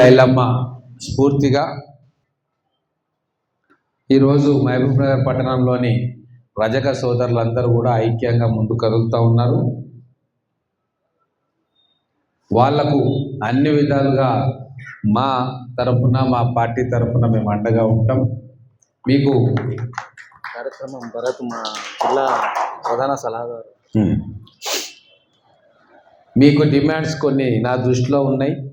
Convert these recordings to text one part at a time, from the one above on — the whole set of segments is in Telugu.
ఐలమ్మ స్ఫూర్తిగా ఈరోజు మహబూబ్ నగర్ పట్టణంలోని రజక సోదరులందరూ కూడా ఐక్యంగా ముందు కదులుతూ ఉన్నారు. వాళ్ళకు అన్ని విధాలుగా మా తరఫున మా పార్టీ తరఫున మేము అండగా ఉంటాం. మీకు కార్యక్రమం భరత్ మా జిల్లా ప్రధాన సలహాదారు. మీకు డిమాండ్స్ కొన్ని నా దృష్టిలో ఉన్నాయి.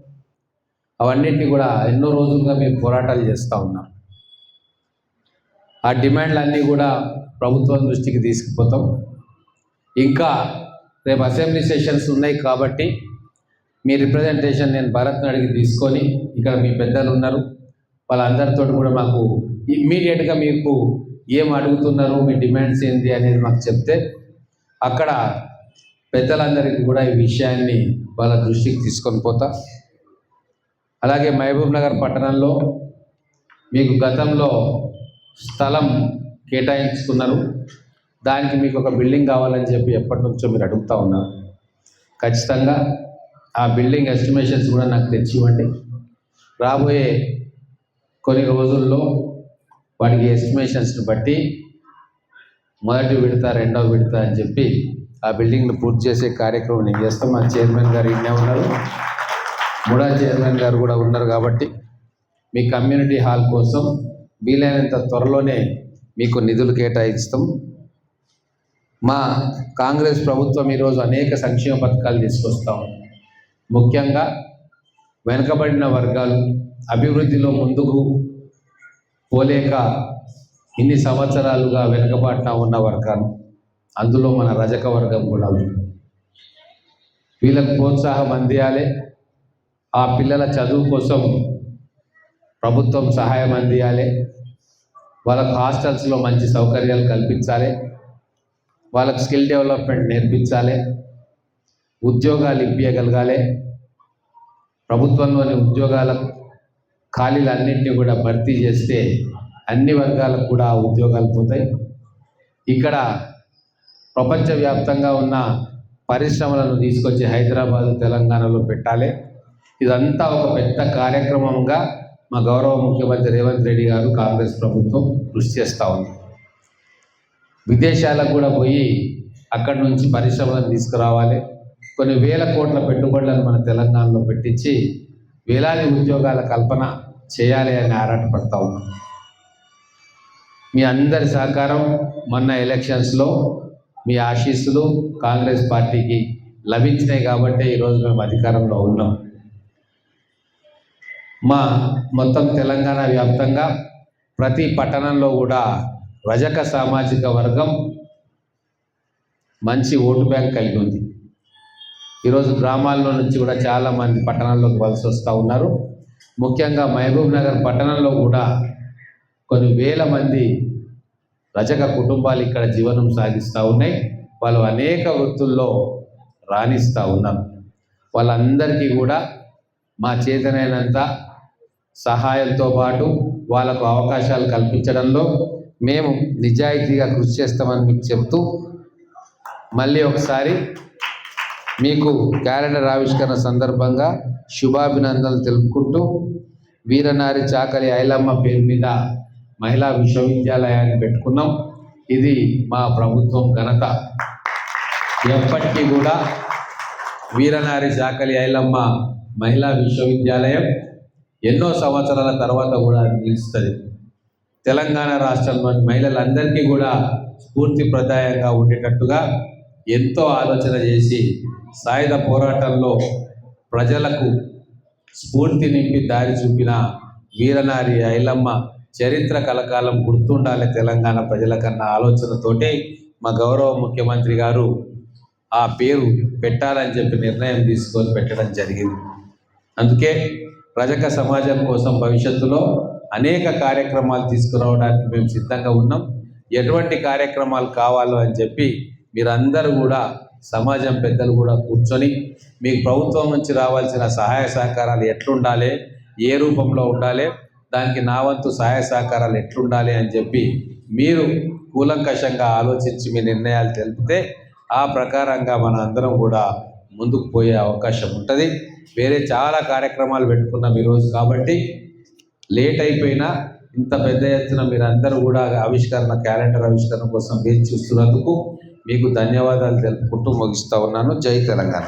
అవన్నిటిని కూడా ఎన్నో రోజులుగా మేము పోరాటాలు చేస్తూ ఉన్నాం. ఆ డిమాండ్లు అన్నీ కూడా ప్రభుత్వం దృష్టికి తీసుకుపోతాం. ఇంకా రేపు అసెంబ్లీ సెషన్స్ ఉన్నాయి కాబట్టి మీ రిప్రజెంటేషన్ నేను భరత్ని అడిగి తీసుకొని ఇక్కడ మీ పెద్దలు ఉన్నారు. వాళ్ళందరితో కూడా మాకు ఇమ్మీడియట్గా మీకు ఏం అడుగుతున్నారు మీ డిమాండ్స్ ఏంటి అనేది మాకు చెప్తే అక్కడ పెద్దలందరికీ కూడా ఈ విషయాన్ని వాళ్ళ దృష్టికి తీసుకొని పోతా. అలాగే మహబూబ్ నగర్ పట్టణంలో మీకు గతంలో స్థలం కేటాయించుకున్నారు. దానికి మీకు ఒక బిల్డింగ్ కావాలని చెప్పి ఎప్పటి నుంచో మీరు అడుగుతూ ఉన్నారు. ఖచ్చితంగా ఆ బిల్డింగ్ ఎస్టిమేషన్స్ కూడా నాకు తెచ్చి ఇవ్వండి. రాబోయే కొన్ని రోజుల్లో వాటికి ఎస్టిమేషన్స్ని బట్టి మొదటి విడత రెండవ విడత అని చెప్పి ఆ బిల్డింగ్ను పూర్తి చేసే కార్యక్రమం నేను చేస్తాం మా చైర్మన్ గారు ఇన్నే ఉన్నారు. ముడా చైర్మన్ గారు కూడా ఉన్నారు కాబట్టి మీ కమ్యూనిటీ హాల్ కోసం వీలైనంత త్వరలోనే మీకు నిధులు కేటాయిస్తాం. మా కాంగ్రెస్ ప్రభుత్వం ఈరోజు అనేక సంక్షేమ పథకాలు తీసుకొస్తాం ముఖ్యంగా వెనుకబడిన వర్గాలు అభివృద్ధిలో ముందుకు పోలేక ఇన్ని సంవత్సరాలుగా వెనుకబాటున ఉన్న వర్గాలు అందులో మన రజక వర్గం కూడా ఉంది. వీళ్ళకు ప్రోత్సాహం అందియాలి. ఆ పిల్లల చదువు కోసం ప్రభుత్వం సహాయం అందియాలి. వాళ్ళకు హాస్టల్స్లో మంచి సౌకర్యాలు కల్పించాలి. వాళ్ళకు స్కిల్ డెవలప్మెంట్ నేర్పించాలి. ఉద్యోగాలు ఇప్పించగలగాలి ప్రభుత్వంలోని ఉద్యోగాల ఖాళీలన్నింటినీ కూడా భర్తీ చేస్తే అన్ని వర్గాలకు కూడా ఉద్యోగాలు పోతాయి. ఇక్కడ ప్రపంచవ్యాప్తంగా ఉన్న పరిశ్రమలను తీసుకొచ్చి హైదరాబాదు తెలంగాణలో పెట్టాలి. ఇదంతా ఒక పెద్ద కార్యక్రమంగా మా గౌరవ ముఖ్యమంత్రి రేవంత్ రెడ్డి గారు కాంగ్రెస్ ప్రభుత్వం కృషి చేస్తూ ఉంది. విదేశాలకు కూడా పోయి అక్కడి నుంచి పరిశ్రమలను తీసుకురావాలి. కొన్ని వేల కోట్ల పెట్టుబడులను మన తెలంగాణలో పెట్టించి వేలాది ఉద్యోగాల కల్పన చేయాలి అని ఆరాటపడతా ఉన్నాం. మీ అందరి సహకారం మొన్న ఎలక్షన్స్లో మీ ఆశీస్సులు కాంగ్రెస్ పార్టీకి లభించినాయి కాబట్టి ఈరోజు మేము అధికారంలో ఉన్నాం. మా మొత్తం తెలంగాణ వ్యాప్తంగా ప్రతి పట్టణంలో కూడా రజక సామాజిక వర్గం మంచి ఓటు బ్యాంక్ కలిగి ఉంది. ఈరోజు గ్రామాల్లో నుంచి కూడా చాలామంది పట్టణాల్లోకి వలస వస్తూ ఉన్నారు. ముఖ్యంగా మహబూబ్ నగర్ పట్టణంలో కూడా కొన్ని వేల మంది రజక కుటుంబాలు ఇక్కడ జీవనం సాగిస్తూ ఉన్నాయి. వాళ్ళు అనేక వృత్తుల్లో రాణిస్తూ ఉన్నారు. వాళ్ళందరికీ కూడా మా చేతనైనంత సహాయంతో పాటు వాళ్ళకు అవకాశాలు కల్పించడంలో మేము నిజాయితీగా కృషి చేస్తామని మీకు చెప్తూ మళ్ళీ ఒకసారి మీకు క్యాలెండర్ ఆవిష్కరణ సందర్భంగా శుభాభినందనలు తెలుపుకుంటూ వీరనారి చాకలి ఐలమ్మ పేరు మీద మహిళా విశ్వవిద్యాలయాన్ని పెట్టుకున్నాం. ఇది మా ప్రభుత్వం ఘనత. ఎప్పటికీ కూడా వీరనారి చాకలి ఐలమ్మ మహిళా విశ్వవిద్యాలయం ఎన్నో సంవత్సరాల తర్వాత కూడా నిలుస్తుంది. తెలంగాణ రాష్ట్రంలోని మహిళలందరికీ కూడా స్ఫూర్తిప్రదాయంగా ఉండేటట్టుగా ఎంతో ఆలోచన చేసి సాయుధ పోరాటంలో ప్రజలకు స్ఫూర్తి నింపి దారి చూపిన వీరనారి ఐలమ్మ చరిత్ర కలకాలం గుర్తుండాలి తెలంగాణ ప్రజలకన్న ఆలోచనతోటే మా గౌరవ ముఖ్యమంత్రి గారు ఆ పేరు పెట్టాలని చెప్పి నిర్ణయం తీసుకొని పెట్టడం జరిగింది. అందుకే రజక సమాజం కోసం భవిష్యత్తులో అనేక కార్యక్రమాలు తీసుకురావడానికి మేము సిద్ధంగా ఉన్నాం. ఎటువంటి కార్యక్రమాలు కావాలో అని చెప్పి మీరందరూ కూడా సమాజం పెద్దలు కూడా కూర్చొని మీకు ప్రభుత్వం నుంచి రావాల్సిన సహాయ సహకారాలు ఎట్లుండాలి ఏ రూపంలో ఉండాలి దానికి నా వంతు సహాయ సహకారాలు ఎట్లుండాలి అని చెప్పి మీరు కూలంకషంగా ఆలోచించి మీ నిర్ణయాలు తెలిపితే ఆ ప్రకారంగా మన అందరం కూడా ముందుకు పోయే అవకాశం ఉంటుంది. వేరే చాలా కార్యక్రమాలు పెట్టుకున్నాం ఈరోజు కాబట్టి లేట్ అయిపోయినా ఇంత పెద్ద ఎత్తున మీరందరూ కూడా ఆవిష్కరణ క్యాలెండర్ ఆవిష్కరణ కోసం వేచి చూస్తున్నందుకు మీకు ధన్యవాదాలు తెలుపుకుంటూ ముగిస్తూ ఉన్నాను. జై తెలంగాణ.